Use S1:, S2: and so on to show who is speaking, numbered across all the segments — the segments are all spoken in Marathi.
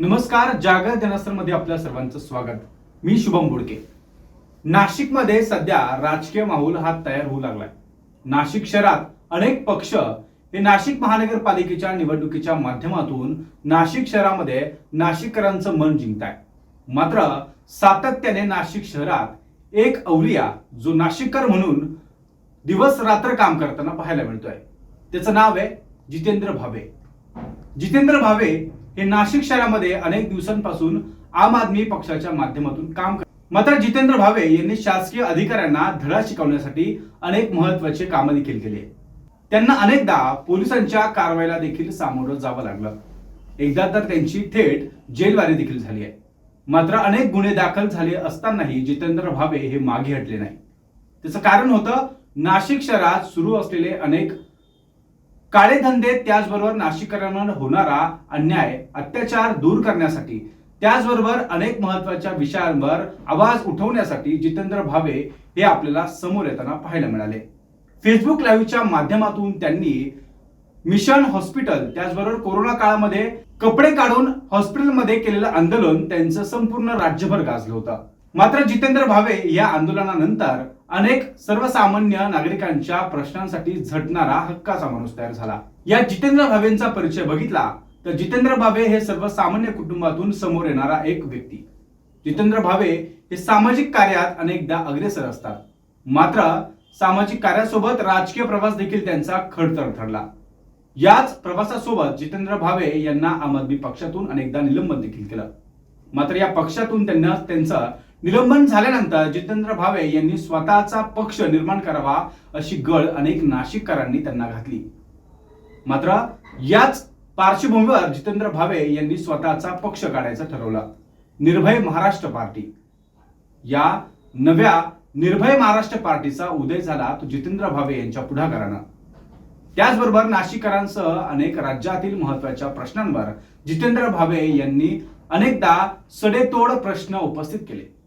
S1: नमस्कार जागर जनस्थरमध्ये आपल्या सर्वांचं स्वागत. मी शुभम बोडके. नाशिकमध्ये सध्या राजकीय माहोल हा तयार होऊ लागलाय. नाशिक शहरात अनेक पक्ष हे नाशिक महानगरपालिकेच्या निवडणुकीच्या माध्यमातून नाशिक शहरामध्ये नाशिककरांचं मन जिंकताय. मात्र सातत्याने नाशिक शहरात एक अवलिया जो नाशिककर म्हणून दिवस रात्र काम करताना पाहायला मिळतोय. त्याचं नाव आहे जितेंद्र भावे. जितेंद्र भावे हे नाशिक शहरामध्ये अनेक दिवसांपासून आम आदमी पक्षाच्या माध्यमातून काम करत मात्र जितेंद्र भावे यांनी शासकीय अधिकाऱ्यांना धडा शिकवण्यासाठी अनेक महत्त्वाचे कामं देखील केली त्यांना अनेकदा पोलिसांच्या कारवाईला देखील सामोरं जावं लागलं. एकदा तर त्यांची थेट जेलवारी देखील झाली आहे. मात्र अनेक गुन्हे दाखल झाले असतानाही जितेंद्र भावे हे मागे हटले नाही. त्याचं कारण होतं नाशिक शहरात सुरू असलेले अनेक काळे धंदे त्याचबरोबर नाशिककरांवर होणारा अन्याय अत्याचार दूर करण्यासाठी त्याचबरोबर अनेक महत्त्वाच्या विषयांवर आवाज उठवण्यासाठी जितेंद्र भावे हे आपल्याला समोर येताना पाहायला मिळाले. फेसबुक लाईव्हच्या माध्यमातून त्यांनी मिशन हॉस्पिटल त्याचबरोबर कोरोना काळामध्ये कपडे काढून हॉस्पिटलमध्ये केलेलं आंदोलन त्यांचं संपूर्ण राज्यभर गाजलं होतं. मात्र जितेंद्र भावे या आंदोलनानंतर अनेक सर्वसामान्य नागरिकांच्या प्रश्नांसाठी झटणारा हक्काचा माणूस तयार झाला. या जितेंद्र भावेंचा परिचय बघितला तर जितेंद्र भावे हे सर्वसामान्य कुटुंबातून समोर येणारा एक व्यक्ती. जितेंद्र भावे हे सामाजिक कार्यात अनेकदा अग्रेसर असतात. मात्र सामाजिक कार्यासोबत राजकीय प्रवास देखील त्यांचा खडतर ठरला. याच प्रवासासोबत जितेंद्र भावे यांना आम आदमी पक्षातून अनेकदा निलंबन देखील केलं. मात्र या पक्षातून त्यांना त्यांचा निलंबन झाल्यानंतर जितेंद्र भावे यांनी स्वतःचा पक्ष निर्माण करावा अशी गळ अनेक नाशिककरांनी त्यांना घातली. मात्र याच पार्श्वभूमीवर जितेंद्र भावे यांनी स्वतःचा पक्ष काढायचं ठरवलं. निर्भय महाराष्ट्र पार्टी. या नव्या निर्भय महाराष्ट्र पार्टीचा उदय झाला तो जितेंद्र भावे यांच्या पुढाकारानं. त्याचबरोबर नाशिककरांसह अनेक राज्यातील महत्त्वाच्या प्रश्नांवर जितेंद्र भावे यांनी अनेकदा सडेतोड प्रश्न उपस्थित केले.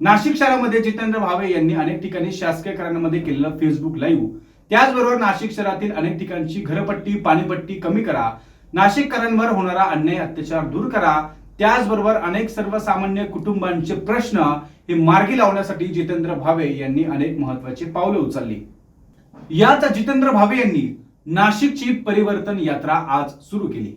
S1: नाशिक शहरामध्ये जितेंद्र भावे यांनी अनेक ठिकाणी शासकीय कार्यालयामध्ये केलेलं फेसबुक लाईव्ह त्याचबरोबर नाशिक शहरातील अनेक ठिकाणची घरपट्टी पाणीपट्टी कमी करा. नाशिककरांवर होणारा अन्याय अत्याचार दूर करा. त्याचबरोबर अनेक सर्वसामान्य कुटुंबांचे प्रश्न हे मार्गी लावण्यासाठी जितेंद्र भावे यांनी अनेक महत्वाची पावलं उचलली. यात जितेंद्र भावे यांनी नाशिकची परिवर्तन यात्रा आज सुरू केली.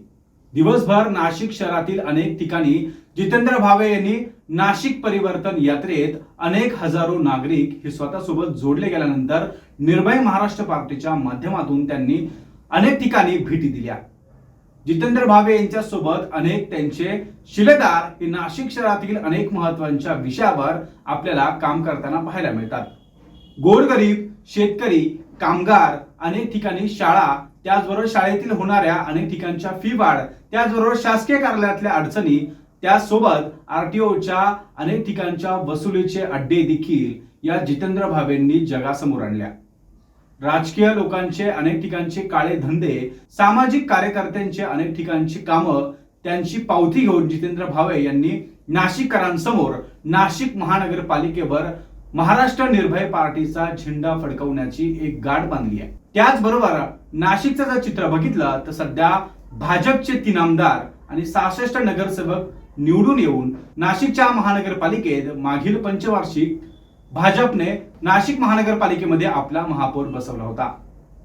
S1: दिवसभर नाशिक शहरातील अनेक ठिकाणी जितेंद्र भावे यांनी नाशिक परिवर्तन यात्रेत अनेक हजारो नागरिक हे स्वतःसोबत जोडले गेल्यानंतर निर्भय महाराष्ट्र पार्टीच्या माध्यमातून त्यांनी अनेक ठिकाणी भेटी दिल्या. जितेंद्र भावे यांच्या सोबत अनेक त्यांचे शिलेदार हे नाशिक शहरातील अनेक महत्त्वाच्या विषयावर आपल्याला काम करताना पाहायला मिळतात. गोरगरीब शेतकरी कामगार अनेक ठिकाणी शाळा त्याचबरोबर शाळेतील होणाऱ्या अनेक ठिकाणच्या फी वाढ त्याचबरोबर शासकीय कार्यालयातल्या अडचणी त्यासोबत आरटीओच्या अनेक ठिकाणच्या वसुलीचे अड्डे देखील या जितेंद्र भावेंनी जगासमोर आणल्या. राजकीय लोकांचे अनेक ठिकाणचे काळे धंदे सामाजिक कार्यकर्त्यांचे अनेक ठिकाणची कामं त्यांची पावती घेऊन जितेंद्र भावे यांनी नाशिककरांसमोर नाशिक महानगरपालिकेवर महाराष्ट्र निर्भय पार्टीचा झेंडा फडकवण्याची एक गाठ बांधली आहे. त्याचबरोबर नाशिकचं जर चित्र बघितलं तर सध्या भाजपचे तीन आमदार आणि सहासष्ट नगरसेवक निवडून येऊन नाशिकच्या महानगरपालिकेत मागील पंचवार्षिक भाजपने नाशिक महानगरपालिकेमध्ये आपला महापौर बसवला होता.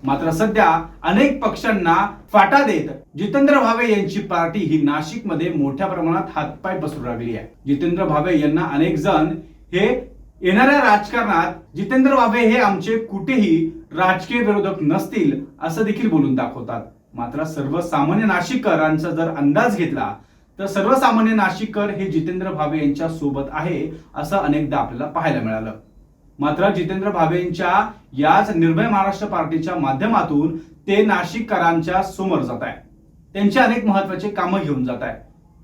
S1: मात्र सध्या अनेक पक्षांना फाटा देत जितेंद्र भावे यांची पार्टी ही नाशिकमध्ये मोठ्या प्रमाणात हातपाय पसरू लागली आहे. जितेंद्र भावे यांना अनेक जण हे येणाऱ्या राजकारणात जितेंद्र भावे हे आमचे कुठेही राजकीय विरोधक नसतील असं देखील बोलून दाखवतात. मात्र सर्वसामान्य नाशिककरांचा जर अंदाज घेतला तर सर्वसामान्य नाशिककर हे जितेंद्र भावे यांच्या सोबत आहे असं अनेकदा आपल्याला पाहायला मिळालं. मात्र जितेंद्र भावेंच्या याच निर्भय महाराष्ट्र पार्टीच्या माध्यमातून ते नाशिककरांच्या समोर जात आहे त्यांचे अनेक महत्त्वाचे कामं घेऊन जात आहे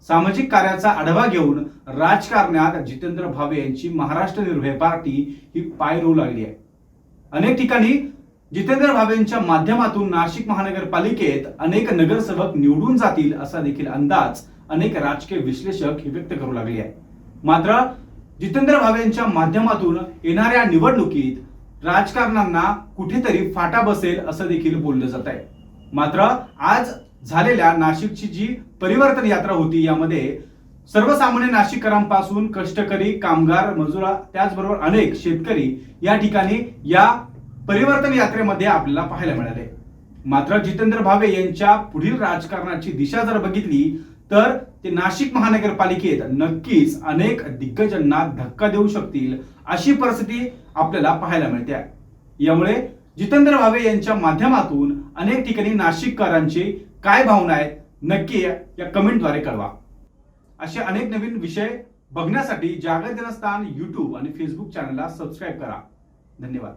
S1: सामाजिक कार्याचा आढावा घेऊन राजकारणात जितेंद्र भावे यांची महाराष्ट्र निर्भय पार्टी ही पाय रोवू लागली आहे. अनेक ठिकाणी जितेंद्र भावेंच्या माध्यमातून नाशिक महानगरपालिकेत अनेक नगरसेवक निवडून जातील असा देखील अंदाज अनेक राजकीय विश्लेषक हे व्यक्त करू लागले आहे मात्र जितेंद्र भावेंच्या माध्यमातून येणाऱ्या निवडणुकीत राजकारणांना कुठेतरी फाटा बसेल असं देखील बोललं जात आहे. मात्र आज झालेल्या नाशिकची जी परिवर्तन यात्रा होती यामध्ये सर्वसामान्य नाशिककरांपासून कष्टकरी कामगार मजुरा त्याचबरोबर अनेक शेतकरी या ठिकाणी या परिवर्तन यात्रेमध्ये आपल्याला पाहायला मिळाले. मात्र जितेंद्र भावे यांच्या पुढील राजकारणाची दिशा जर बघितली तर ते नाशिक महानगरपालिकेत नक्कीच अनेक दिग्गजांना धक्का देऊ शकतील अशी परिस्थिती आपल्याला पाहायला मिळते. यामुळे जितेंद्र भावे यांच्या माध्यमातून अनेक ठिकाणी नाशिककरांची काय भावना आहेत नक्की या कमेंटद्वारे कळवा. असे अनेक नवीन विषय बघण्यासाठी जागर जनस्थान यूट्यूब आणि फेसबुक चॅनलला सबस्क्राईब करा. धन्यवाद.